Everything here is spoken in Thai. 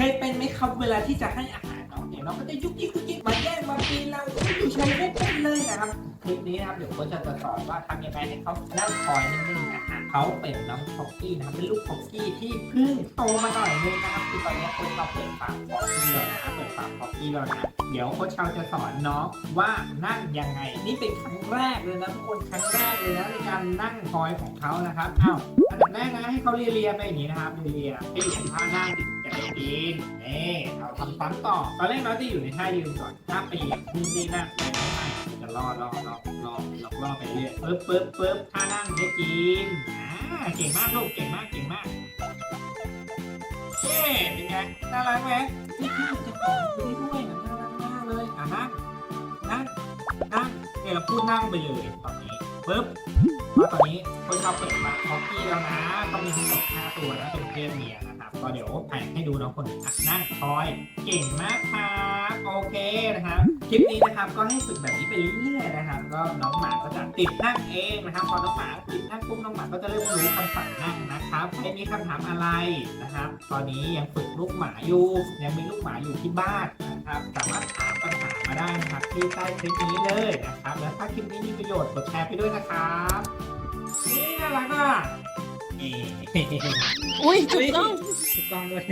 เคยเป็นไหมครับเวลาที่จะให้อาหารน้องเนี่ยน้องก็จะยุกยิกยุกยิกมาแย่งมาปีนเราอยู่ใช้ไม่เป็นเลยนะครับคลิปนี้นะครับเดี๋ยวโค้ชจะสอนว่าทำยังไงให้เขานั่งคอยนิ่งๆนะครับเขาเป็นน้องท็อกกี้นะครับเป็นลูกท็อกกี้ที่เพิ่งโตมาหน่อยนึงนะครับคือตอนนี้โค้ชเราเปิดปากท็อกกี้แล้วนะครับ เปิดปากท็อกกี้แล้วนะเดี๋ยวโค้ชเชาจะสอนน้องว่านั่งยังไง นี่เป็นครั้งแรกเลยนะทุกคนครั้งแรกเลยนะในการนั่งคอยของเขานะครับอ้าวอันดับแรกนะให้เขาเลียๆไปอย่างนี้นะครับเลียๆให้อยู่ในท่านั่งจะได้ปีนนี่เอาทำซ้ำต่อตอนแรกน้องจะอยู่ในท่ายืนก่อนท่าปีนนี่นี่นั่งไปไม่ไม่จะรอรอรอรอรอรอไปเรื่อยปึ๊บปึ๊บปึ๊บท่านั่งได้กินอ่าเก่งมากลูกเก่งมากเก่งมากเย้เป็นไงน่ารักไหมนี่พี่จะขอ ยเราพูดนั่งไปเลยตอนนี้ปึ๊บว่าตอนนี้คนเราเปิดปากฮอกกี้แล้วนะต้องมีทั้งหมด5ตัวนะเป็นเพศเมียนะครับก็เดี๋ยวแผ่ให้ดูน้องคนอะนั่งคอย เก่งมากครับโอเคนะครับคลิปนี้นะครับก็ให้ฝึกแบบนี้ไปเรื่อยๆนะครับก็น้องหมาก็จะติดนั่งเองนะครับพอน้องหมาติดนั่งปุ๊บน้องหมาก็จะเริ่มรู้คำสั่งนั่งนะครับใครมีคำถามอะไรนะครับ ตอนนี้ยังฝึกลูกหมาอยู่ยังมีลูกหมาอยู่ที่บ้านนะครับสามารถถามปัญหามาได้ ที่ใต้คลิปนี้เลยนะครับ แล้วถ้าคลิปนี้มีประโยชน์กดแชร์ไปด้วยนะครับนี่น่ารักอะเอ๊ะอุ้ยถูกต้อง ถูกต้องด้วย